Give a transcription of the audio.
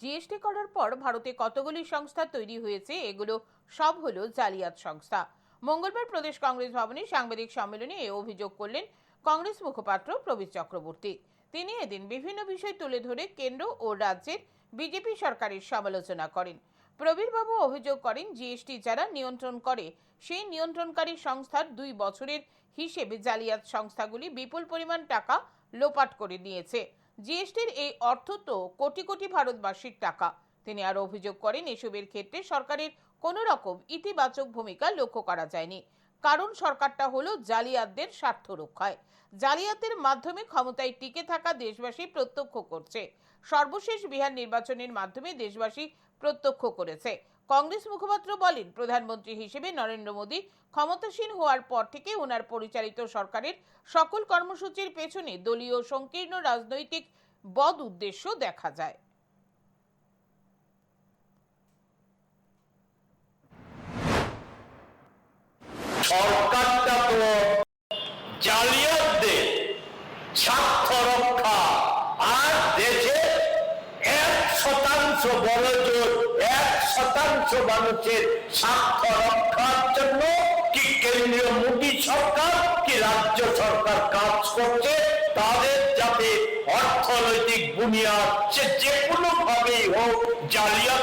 GST করার পর ভারতে কতগুলি সংস্থা তৈরি হয়েছে, এগুলো সব হলো জালিয়াত সংস্থা। মঙ্গলবার প্রদেশ কংগ্রেস ভবনে সাংবাদিক সম্মেলনে এ অভিযোগ করলেন কংগ্রেস মুখপাত্র প্রবীর চক্রবর্তী। তিনি এদিন বিভিন্ন বিষয় তুলে ধরে কেন্দ্র ও রাজ্যের বিজেপি সরকারের সমালোচনা করেন। প্রবীরবাবু অভিযোগ করেন জিএসটি যারা নিয়ন্ত্রণ করে, সেই নিয়ন্ত্রণকারী সংস্থার দুই বছরের হিসেবে জালিয়াত সংস্থাগুলি বিপুল পরিমাণ টাকা লোপাট করে নিয়েছে জিএসটির এই অর্থ তো কোটি কোটি ভারতবাসীর টাকা। তিনি আরও অভিযোগ করেন, এসবের ক্ষেত্রে সরকারের কোনো রকম ইতিবাচক ভূমিকা লক্ষ্য করা যায়নি। কারণ সরকারটা হলো জালিয়াতদের স্বার্থ রক্ষায়। জালিয়াতের মাধ্যমে ক্ষমতায় টিকে থাকা দেশবাসী প্রত্যক্ষ করছে। সর্বশেষ বিহার নির্বাচনের মাধ্যমে দেশবাসী প্রত্যক্ষ করেছে। কংগ্রেস মুখপাত্র বলেন, প্রধানমন্ত্রী হিসেবে নরেন্দ্র মোদী ক্ষমতাসীন হওয়ার পর থেকে ওনার পরিচালিত সরকারের সকল কর্মসূচির পেছনে দলীয় সংকীর্ণ রাজনৈতিক বদ উদ্দেশ্য দেখা যায়। রক্ষা। আর দেশে এক শতাংশ বড় জোর শতাংশ মানুষের স্বার্থ রক্ষার জন্য কি কেন্দ্রীয় মোদী সরকার, কি রাজ্য সরকার কাজ করছে, তাদের যাতে অর্থনৈতিক বুনিয়াদ সে যে কোনো ভাবেই হোক জালিয়াত